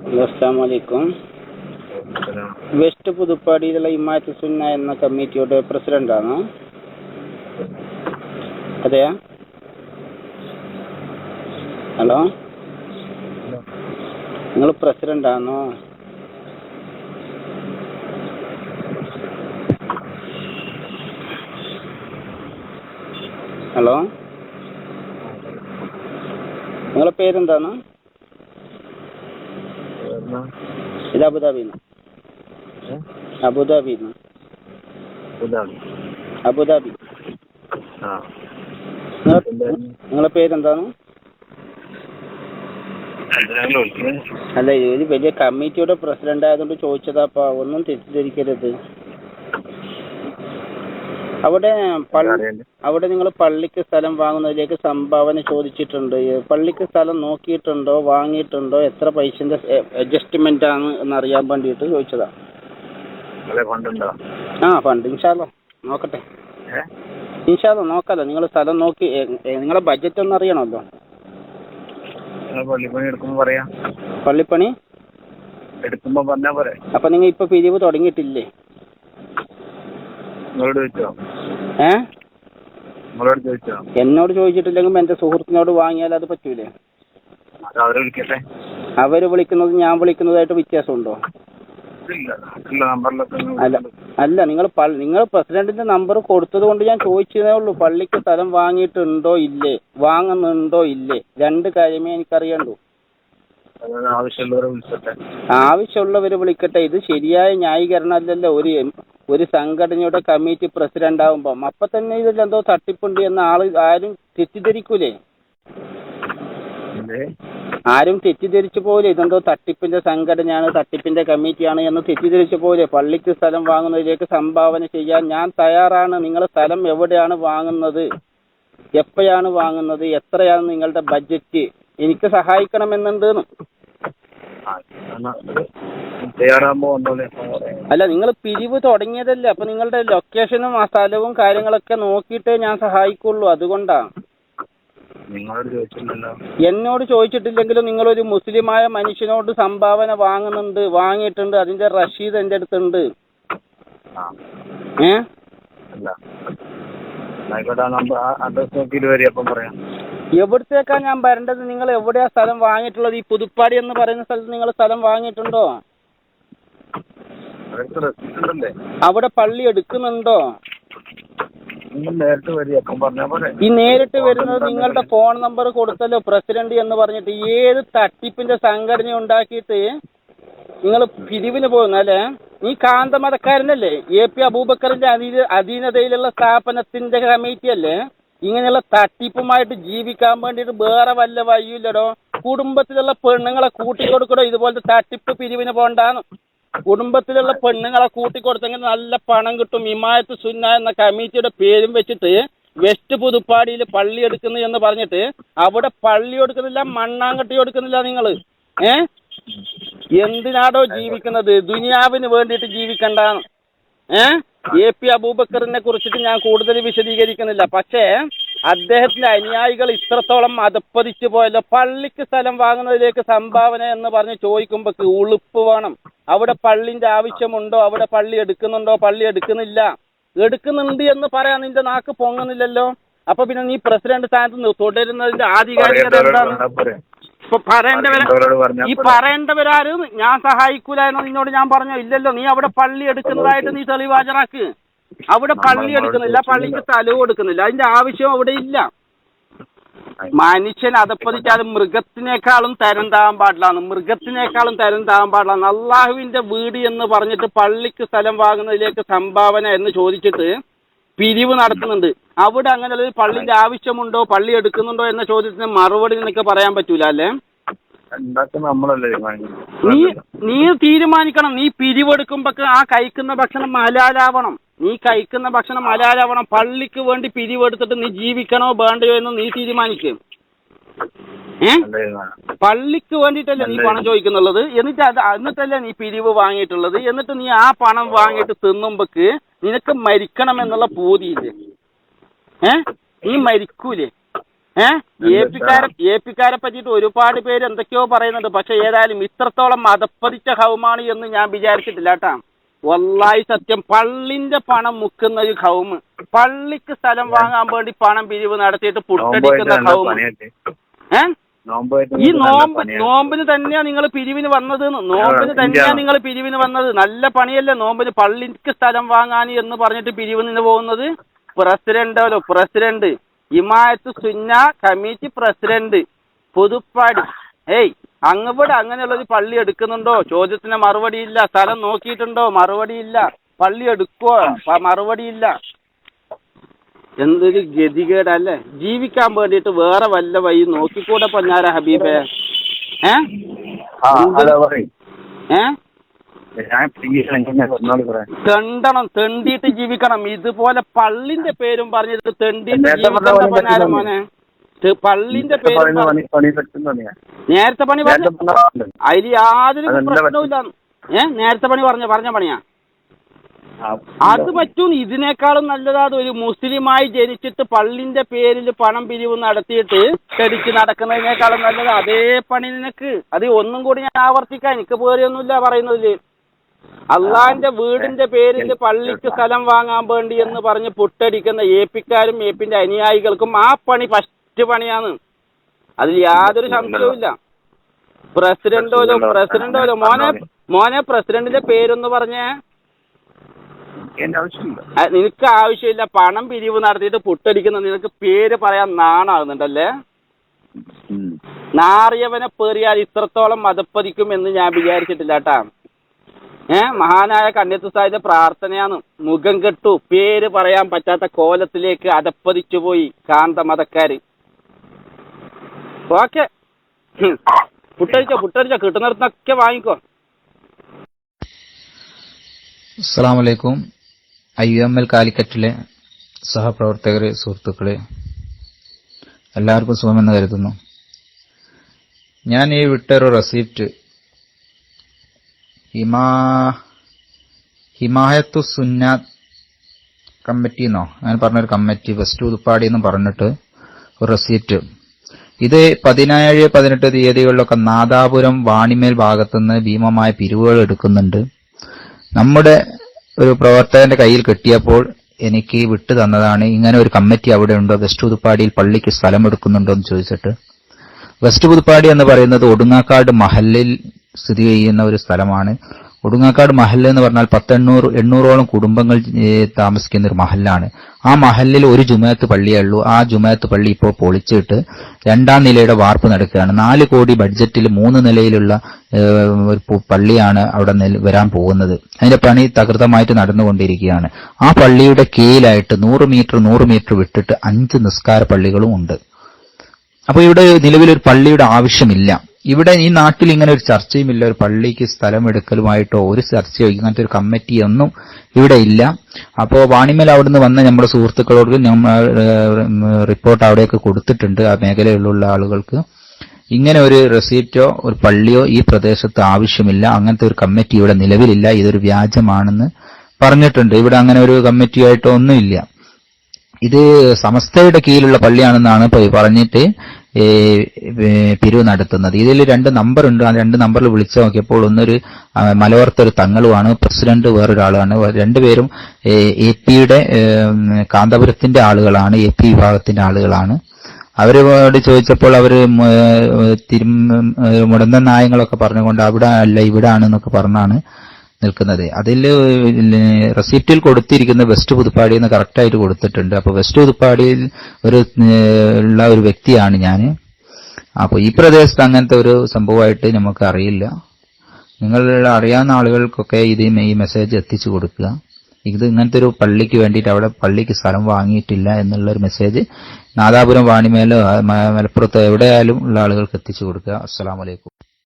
അസ്സാം വലൈക്കും വെസ്റ്റ് പുതുപ്പാടിയിലുള്ള ഇമാറ്റ് സുന്ന എന്ന കമ്മിറ്റിയുടെ പ്രസിഡന്റാണ്. അതെയാ? ഹലോ? നിങ്ങൾ പ്രസിഡന്റാണോ? ഹലോ? നിങ്ങളെ പേരെന്താണ്? ഇത് അബുദാബിന്ന്. അബുദാബിന്ന്. അബുദാബി. ആ. നിങ്ങളെ പേരെന്താണ്? അല്ല ഇത് വലിയ കമ്മിറ്റിയുടെ പ്രസിഡന്റ് ആയതുകൊണ്ട് ചോദിച്ചതാപ്പാ ഒന്നും തെറ്റിദ്ധരിക്കരുത്. അവിടെ അവിടെ നിങ്ങൾ പള്ളിക്ക് സ്ഥലം വാങ്ങുന്നതിലേക്ക് സംഭാവന ചോദിച്ചിട്ടുണ്ട്. പള്ളിക്ക് സ്ഥലം നോക്കിയിട്ടുണ്ടോ വാങ്ങിയിട്ടുണ്ടോ എത്ര പൈസന്റെ അഡ്ജസ്റ്റ്മെന്റ് ആണ് എന്ന് അറിയാൻ വേണ്ടിയിട്ട് ചോദിച്ചതാ. ആ ഫണ്ട് ഇൻഷാല്ലോ നോക്കട്ടെ. ഇൻഷാല്ലോ നോക്കാലോ. നിങ്ങൾ സ്ഥലം നോക്കി നിങ്ങളെ ബഡ്ജറ്റ് ഒന്ന് അറിയണമല്ലോ. പള്ളിപ്പണി എടുക്കുമ്പോ പറയാ. പള്ളിപ്പണി? എടുക്കുമ്പോ പറഞ്ഞാ പോരെ. അപ്പൊ നിങ്ങൾ ഇപ്പൊ പിരിവ് തുടങ്ങിയിട്ടില്ലേ? നിങ്ങളോട് ചോദിച്ചോ? ഏ? എന്നോട് ചോദിച്ചിട്ടില്ലെങ്കിൽ എന്റെ സുഹൃത്തിനോട് വാങ്ങിയാൽ അത് പറ്റൂലേ? അവർ വിളിക്കുന്നത് ഞാൻ വിളിക്കുന്നതായിട്ട് വ്യത്യാസമുണ്ടോ? അല്ല അല്ല നിങ്ങൾ നിങ്ങൾ പ്രസിഡന്റിന്റെ നമ്പർ കൊടുത്തത് കൊണ്ട് ഞാൻ ചോദിച്ചതേ ഉള്ളൂ. പള്ളിക്ക് സ്ഥലം വാങ്ങിയിട്ടുണ്ടോ ഇല്ലേ? വാങ്ങുന്നുണ്ടോ ഇല്ലേ? രണ്ട് കാര്യമേ എനിക്കറിയണ്ടു ആവശ്യമുള്ളവര് ആവശ്യമുള്ളവരെ വിളിക്കട്ടെ ആവശ്യമുള്ളവർ വിളിക്കട്ടെ. ഇത് ശരിയായ ന്യായീകരണം അല്ലല്ലോ. ഒരു ഒരു സംഘടനയുടെ കമ്മിറ്റി പ്രസിഡന്റ് ആവുമ്പോ അപ്പൊ തന്നെ ഇതിൽ എന്തോ തട്ടിപ്പുണ്ട് എന്ന് ആൾ ആരും തെറ്റിദ്ധരിക്കൂലേ? ആരും തെറ്റിദ്ധരിച്ചു പോലെ ഇതെന്തോ തട്ടിപ്പിന്റെ സംഘടനയാണ് തട്ടിപ്പിന്റെ കമ്മിറ്റിയാണ് എന്ന് തെറ്റിദ്ധരിച്ചു പോലെ പള്ളിക്ക് സ്ഥലം വാങ്ങുന്നതിലേക്ക് സംഭാവന ചെയ്യാൻ ഞാൻ തയ്യാറാണ്. നിങ്ങൾ സ്ഥലം എവിടെയാണ് വാങ്ങുന്നത്? എപ്പോഴാണ് വാങ്ങുന്നത്? എത്രയാണ് നിങ്ങളുടെ ബഡ്ജറ്റ് എനിക്ക് സഹായിക്കണമെന്നുണ്ട്. അല്ല നിങ്ങൾ പിരിവ് തുടങ്ങിയതല്ലേ? അപ്പൊ നിങ്ങളുടെ ലൊക്കേഷനും ആ സ്ഥലവും കാര്യങ്ങളൊക്കെ നോക്കിയിട്ടേ ഞാൻ സഹായിക്കുള്ളൂ. അതുകൊണ്ടാ. എന്നോട് ചോദിച്ചിട്ടില്ലെങ്കിലും നിങ്ങൾ ഒരു മുസ്ലിമായ മനുഷ്യനോട് സംഭാവന വാങ്ങുന്നുണ്ട് വാങ്ങിയിട്ടുണ്ട്. അതിന്റെ റഷീദ് എന്റെ അടുത്തുണ്ട്. ആ ഏ? അല്ല. ആയിക്കോട്ടെ നമ്പർ അഡ്രസ് നോക്കിയിട്ട് വരി അപ്പം പറയാം. എവിടത്തേക്കാ ഞാൻ വരേണ്ടത്? നിങ്ങൾ എവിടെയാ സ്ഥലം വാങ്ങിയിട്ടുള്ളത്? ഈ പുതുപ്പാടി എന്ന് പറയുന്ന സ്ഥലത്ത് നിങ്ങൾ സ്ഥലം വാങ്ങിയിട്ടുണ്ടോ? അവിടെ പള്ളി എടുക്കുന്നുണ്ടോ? ഈ നേരിട്ട് വരുന്നത് നിങ്ങളുടെ ഫോൺ നമ്പർ കൊടുത്തല്ലോ പ്രസിഡന്റ് എന്ന് പറഞ്ഞിട്ട്. ഏത് തട്ടിപ്പിന്റെ സംഘടന ഉണ്ടാക്കിയിട്ട് നിങ്ങൾ പിരിവിന് പോകുന്നല്ലേ നീ കാന്തമതക്കാരനല്ലേ? എ പി അബൂബക്കറിന്റെ അധീന അധീനതയിലുള്ള സ്ഥാപനത്തിന്റെ കമ്മിറ്റി അല്ലേ ഇങ്ങനെയുള്ള തട്ടിപ്പുമായിട്ട് ജീവിക്കാൻ വേണ്ടിയിട്ട് വേറെ വല്ല വഴിയില്ലടോ. കുടുംബത്തിലുള്ള പെണ്ണുങ്ങളെ കൂട്ടിക്കൊടുക്കടോ ഇതുപോലത്തെ തട്ടിപ്പ് പിരിവിന് പോണ്ടാന്ന്. കുടുംബത്തിലുള്ള പെണ്ണുങ്ങളെ കൂട്ടിക്കൊടുത്തെങ്കിൽ നല്ല പണം കിട്ടും. ഇമായത്ത് സുന്ന എന്ന കമ്മിറ്റിയുടെ പേരും വെച്ചിട്ട് വെസ്റ്റ് പുതുപ്പാടിയിൽ പള്ളി എടുക്കുന്നു എന്ന് പറഞ്ഞിട്ട് അവിടെ പള്ളി എടുക്കുന്നില്ല മണ്ണാങ്കട്ടി എടുക്കുന്നില്ല നിങ്ങൾ ഏ? എന്തിനാടോ ജീവിക്കുന്നത്? ദുനിയാവിന് വേണ്ടിയിട്ട് ജീവിക്കണ്ടാന്ന്. ഏ? എ പി അബൂബക്കറിനെ കുറിച്ചിട്ട് ഞാൻ കൂടുതൽ വിശദീകരിക്കുന്നില്ല. പക്ഷേ അദ്ദേഹത്തിന്റെ അനുയായികൾ ഇത്രത്തോളം അതപ്പതിച്ചു പോയല്ലോ. പള്ളിക്ക് സ്ഥലം വാങ്ങുന്നതിലേക്ക് സംഭാവന എന്ന് പറഞ്ഞ് ചോദിക്കുമ്പോൾ ഉളുപ്പ് വേണം. അവിടെ പള്ളിന്റെ ആവശ്യമുണ്ടോ? അവിടെ പള്ളി എടുക്കുന്നുണ്ടോ? പള്ളി എടുക്കുന്നില്ല. എടുക്കുന്നുണ്ട് എന്ന് പറയാൻ നിന്റെ നാക്ക് പൊങ്ങുന്നില്ലല്ലോ. അപ്പൊ പിന്നെ നീ പ്രസിഡന്റ് സ്ഥാനത്ത് തുടരുന്നതിന്റെ ആധികാരികത എന്താണ്? ഇപ്പൊ പറയേണ്ടവരെ ഈ പറയേണ്ടവരാരും ഞാൻ സഹായിക്കൂല എന്ന് നിന്നോട് ഞാൻ പറഞ്ഞു. ഇല്ലല്ലോ നീ അവിടെ പള്ളി എടുക്കുന്നതായിട്ട് നീ തെളിവ് ഹാജരാക്ക് അവിടെ പള്ളി എടുക്കുന്നില്ല പള്ളിക്ക് തലവ് കൊടുക്കുന്നില്ല അതിന്റെ ആവശ്യം അവിടെ ഇല്ല. മനുഷ്യൻ അതപ്പതിച്ചാൽ മൃഗത്തിനേക്കാളും തരം താകാൻ പാടില്ലാന്ന് മൃഗത്തിനേക്കാളും തരം താകാൻ പാടില്ലാന്ന്. അള്ളാഹുവിന്റെ വീട് എന്ന് പറഞ്ഞിട്ട് പള്ളിക്ക് സ്ഥലം വാങ്ങുന്നതിലേക്ക് സംഭാവന എന്ന് ചോദിച്ചിട്ട് പിരിവ് നടത്തുന്നുണ്ട്. അവിടെ അങ്ങനെ ഒരു പള്ളിന്റെ ആവശ്യമുണ്ടോ പള്ളി എടുക്കുന്നുണ്ടോ എന്ന ചോദ്യത്തിന് മറുപടി നിനക്ക് പറയാൻ പറ്റൂല അല്ലേ? നീ നീ തീരുമാനിക്കണം. നീ പിരിവെടുക്കുമ്പോ ആ കഴിക്കുന്ന ഭക്ഷണം മലാലാവണം. നീ കഴിക്കുന്ന ഭക്ഷണം മലാലാവണം. പള്ളിക്ക് വേണ്ടി പിരിവെടുത്തിട്ട് നീ ജീവിക്കണോ വേണ്ടയോ എന്ന് നീ തീരുമാനിക്കും. പള്ളിക്ക് വേണ്ടിയിട്ടല്ലേ നീ പണം ചോദിക്കുന്നുള്ളത്? എന്നിട്ട് അത് എന്നിട്ടല്ലേ നീ പിരിവ് വാങ്ങിയിട്ടുള്ളത്? എന്നിട്ട് നീ ആ പണം വാങ്ങിയിട്ട് തിന്നുമ്പക്ക് നിനക്ക് മരിക്കണം എന്നുള്ള ബോധിയില്ലേ ഏ? നീ മരിക്കൂലേ? ഏ? എ ഏപ്പിക്കാരെ എ പിക്കാരെ പറ്റിയിട്ട് ഒരുപാട് പേര് എന്തൊക്കെയോ പറയുന്നുണ്ട്. പക്ഷെ ഏതായാലും ഇത്രത്തോളം മതപ്പതിച്ച ഹൗമാണ് എന്ന് ഞാൻ വിചാരിച്ചിട്ടില്ല കേട്ടാ. വല്ലായി സത്യം. പള്ളിന്റെ പണം മുക്കുന്ന ഒരു ഹൗമ് പള്ളിക്ക് സ്ഥലം വാങ്ങാൻ വേണ്ടി പണം പിരിവ് നടത്തിയിട്ട് പുട്ടടിക്കുന്ന ഹൗമ ഏഹ് ഈ നോമ്പ് നോമ്പിന് തന്നെയാ നിങ്ങൾ പിരിവിന് വന്നത്. നോമ്പിന് തന്നെയാ ഇല്ല. നിങ്ങൾ പിരിവിന് വന്നത്. നല്ല പണിയല്ലേ നോമ്പിന്? പള്ളിക്ക് സ്ഥലം വാങ്ങാൻ എന്ന് പറഞ്ഞിട്ട് പിരിവിന് പോകുന്നത്? പ്രസിഡന്റല്ലോ പ്രസിഡന്റ്. ഇമായത്ത് സുന്ന കമ്മിറ്റി പ്രസിഡന്റ്. പുതുപ്പാടി. ഏയ് അങ്ങവിടെ അങ്ങനെയുള്ളൊരു പള്ളി എടുക്കുന്നുണ്ടോ? ചോദ്യത്തിന് മറുപടി ഇല്ല സ്ഥലം നോക്കിയിട്ടുണ്ടോ? മറുപടിയില്ല. പള്ളി എടുക്കുവോ? മറുപടി മറുപടിയില്ല. എന്തൊരു ഗതികേടല്ലേ? ജീവിക്കാൻ വേണ്ടിയിട്ട് വേറെ വല്ല വഴി നോക്കിക്കൂടെ പൊന്നാര ഹബീബേ? ഏ? ഏ? തെണ്ടണം തെണ്ടിയിട്ട് ജീവിക്കണം. ഇതുപോലെ പള്ളിന്റെ പേരും പറഞ്ഞിട്ട് തെണ്ടിയിട്ട് ജീവിക്കണ്ട പൊന്നാര. മോനെ. പള്ളിന്റെ പേര് നേരത്തെ പണി പറഞ്ഞു. അതിൽ യാതൊരു പ്രശ്നവും പ്രശ്നവുമില്ല ഏ? നേരത്തെ പണി പറഞ്ഞ പറഞ്ഞ പണിയാ. അത് പറ്റും. ഇതിനേക്കാളും നല്ലതാണ് ഒരു മുസ്ലിമായി ജനിച്ചിട്ട് പള്ളിന്റെ പേരിൽ പണം പിരിവ് നടത്തിയിട്ട് ധരിച്ച് നടക്കുന്നതിനേക്കാളും നല്ലത് അതേ പണി നിനക്ക്. അത് ഒന്നും കൂടി ഞാൻ ആവർത്തിക്കാം. എനിക്ക് പേരൊന്നുമില്ല പറയുന്നതിൽ അള്ളാന്റെ വീടിന്റെ പേരിൽ പള്ളിക്ക് സ്ഥലം വാങ്ങാൻ വേണ്ടി എന്ന് പറഞ്ഞ് പൊട്ടടിക്കുന്ന എ പിക്കാരും എ പിന്റെ അനുയായികൾക്കും ആ പണി ഫസ്റ്റ് പണിയാണ്. അതിൽ യാതൊരു സംശയവുമില്ല. പ്രസിഡന്റോലോ പ്രസിഡന്റോലോ. മോനെ മോനെ പ്രസിഡന്റിന്റെ പേരൊന്ന് പറഞ്ഞേ. എന്റെ ആവശ്യമില്ല. നിനക്ക് ആവശ്യമില്ല. പണം പിരിവ് നടത്തിയിട്ട് പൊട്ടടിക്കുന്ന നിനക്ക് പേര് പറയാൻ നാണാകുന്നുണ്ടല്ലേ? നാറിയവനെ പേറിയാൽ ഇത്രത്തോളം മതപ്പതിക്കും എന്ന് ഞാൻ വിചാരിച്ചിട്ടില്ല കേട്ടാ. ഏ മഹാനായ കണ്ണിത്ത് സാഹിന്റെ പ്രാർത്ഥനയാണ്. മുഖം കെട്ടു. പേര് പറയാൻ പറ്റാത്ത കോലത്തിലേക്ക് അതപ്പതിച്ചു പോയി കാന്ത മതക്കാര് ഓക്കെ പുട്ടടിച്ചോ പുട്ടടിച്ചോ. കിട്ടുന്നിടത്തൊക്കെ വാങ്ങിക്കോ. അസ്സാമലൈക്കും ഐ യു എം എൽ കാലിക്കറ്റിലെ സഹപ്രവർത്തകരെ സുഹൃത്തുക്കളെ എല്ലാവർക്കും സുഖമെന്ന് കരുതുന്നു. ഞാൻ ഈ വിട്ടൊരു റെസിപ്റ്റ് ഹിമാ ഹിമായത്തു സുന്നാത്ത് കമ്മിറ്റി എന്നോ അങ്ങനെ പറഞ്ഞൊരു കമ്മിറ്റി വെസ്റ്റ് ഉതുപ്പാടി എന്ന് പറഞ്ഞിട്ട് ഒരു റെസിപ്റ്റ്. ഇത് പതിനേഴ് പതിനെട്ട് തീയതികളിലൊക്കെ നാദാപുരം വാണിമേൽ ഭാഗത്തുനിന്ന് ഭീമമായ പിരിവുകൾ എടുക്കുന്നുണ്ട്. നമ്മുടെ ഒരു പ്രവർത്തകന്റെ കയ്യിൽ കിട്ടിയപ്പോൾ എനിക്ക് വിട്ടു തന്നതാണ്. ഇങ്ങനെ ഒരു കമ്മിറ്റി അവിടെ ഉണ്ടോ? വെസ്റ്റ് പുതുപ്പാടിയിൽ പള്ളിക്ക് സ്ഥലം എടുക്കുന്നുണ്ടോ എന്ന് ചോദിച്ചിട്ട്. വെസ്റ്റ് പുതുപ്പാടി എന്ന് പറയുന്നത് ഒടുങ്ങാക്കാട് മഹലിൽ സ്ഥിതി ചെയ്യുന്ന ഒരു സ്ഥലമാണ്. ഒടുങ്ങാക്കാട് മഹല്ല് എന്ന് പറഞ്ഞാൽ പത്തെണ്ണൂറ് എണ്ണൂറോളം കുടുംബങ്ങൾ താമസിക്കുന്ന ഒരു മഹല്ലാണ്. ആ മഹല്ലിൽ ഒരു ജുമാത്ത് പള്ളിയേ ഉള്ളൂ. ആ ജുമാത്ത് പള്ളി ഇപ്പോൾ പൊളിച്ചിട്ട് രണ്ടാം നിലയുടെ വാർപ്പ് നടക്കുകയാണ്. നാല് കോടി ബഡ്ജറ്റിൽ മൂന്ന് നിലയിലുള്ള ഒരു പള്ളിയാണ് അവിടെ വരാൻ പോകുന്നത്. അതിന്റെ പണി തകൃതമായിട്ട് നടന്നുകൊണ്ടിരിക്കുകയാണ്. ആ പള്ളിയുടെ കീഴിലായിട്ട് നൂറ് മീറ്റർ നൂറ് മീറ്റർ വിട്ടിട്ട് അഞ്ച് നിസ്കാര പള്ളികളും ഉണ്ട്. അപ്പൊ ഇവിടെ നിലവിലൊരു പള്ളിയുടെ ആവശ്യമില്ല. ഇവിടെ ഈ നാട്ടിൽ ഇങ്ങനെ ഒരു ചർച്ചയുമില്ല. ഒരു പള്ളിക്ക് സ്ഥലമെടുക്കലുമായിട്ടോ ഒരു ചർച്ചയോ ഇങ്ങനത്തെ ഒരു കമ്മിറ്റിയൊന്നും ഇവിടെ ഇല്ല. അപ്പോ വാണിമേൽ അവിടുന്ന് വന്ന നമ്മുടെ സുഹൃത്തുക്കളോട് നമ്മൾ റിപ്പോർട്ട് അവിടെയൊക്കെ കൊടുത്തിട്ടുണ്ട്. ആ മേഖലയിലുള്ള ആളുകൾക്ക് ഇങ്ങനെ ഒരു റെസീപ്റ്റോ ഒരു പള്ളിയോ ഈ പ്രദേശത്ത് ആവശ്യമില്ല. അങ്ങനത്തെ ഒരു കമ്മിറ്റി ഇവിടെ നിലവിലില്ല. ഇതൊരു വ്യാജമാണെന്ന് പറഞ്ഞിട്ടുണ്ട്. ഇവിടെ അങ്ങനെ ഒരു കമ്മിറ്റിയായിട്ടോ ഒന്നുമില്ല ഇത് സമസ്തയുടെ കീഴിലുള്ള പള്ളിയാണെന്നാണ് പറഞ്ഞിട്ട് പിരിവ് നടത്തുന്നത്. ഇതിൽ രണ്ട് നമ്പർ ഉണ്ട്. ആ രണ്ട് നമ്പറിൽ വിളിച്ചു നോക്കിയപ്പോൾ ഒന്നൊരു ആ, മലയോർത്ത ഒരു തങ്ങളുമാണ്. പ്രസിഡന്റ് വേറൊരാളാണ്. രണ്ടുപേരും എ പിയുടെ കാന്തപുരത്തിന്റെ ആളുകളാണ്. എ പി വിഭാഗത്തിന്റെ ആളുകളാണ്. അവരോട് ചോദിച്ചപ്പോൾ അവർ തിരു മുടന്ത നായങ്ങളൊക്കെ പറഞ്ഞുകൊണ്ട് അവിടെ അല്ല ഇവിടെ ആണെന്നൊക്കെ പറഞ്ഞാണ്. നിൽക്കുന്നത്. അതിൽ റെസിപ്റ്റിൽ കൊടുത്തിരിക്കുന്ന വെസ്റ്റ് പുതുപ്പാടി എന്ന് കറക്റ്റായിട്ട് കൊടുത്തിട്ടുണ്ട്. അപ്പോൾ വെസ്റ്റ് പുതുപ്പാടിയിൽ ഒരു ഉള്ള ഒരു വ്യക്തിയാണ് ഞാൻ അപ്പോൾ ഈ പ്രദേശത്ത് അങ്ങനത്തെ ഒരു സംഭവമായിട്ട് നമുക്ക് അറിയില്ല. നിങ്ങൾ അറിയാവുന്ന ആളുകൾക്കൊക്കെ ഇത് ഈ മെസ്സേജ് എത്തിച്ചു കൊടുക്കുക. ഇത് ഇങ്ങനത്തെ ഒരു പള്ളിക്ക് വേണ്ടിയിട്ട് അവിടെ പള്ളിക്ക് സ്ഥലം വാങ്ങിയിട്ടില്ല എന്നുള്ള ഒരു മെസ്സേജ് നാദാപുരം വാണിമേലോ മലപ്പുറത്തോ എവിടെയായാലും ഉള്ള ആളുകൾക്ക് എത്തിച്ചു കൊടുക്കുക. അസ്സലാമലൈക്കും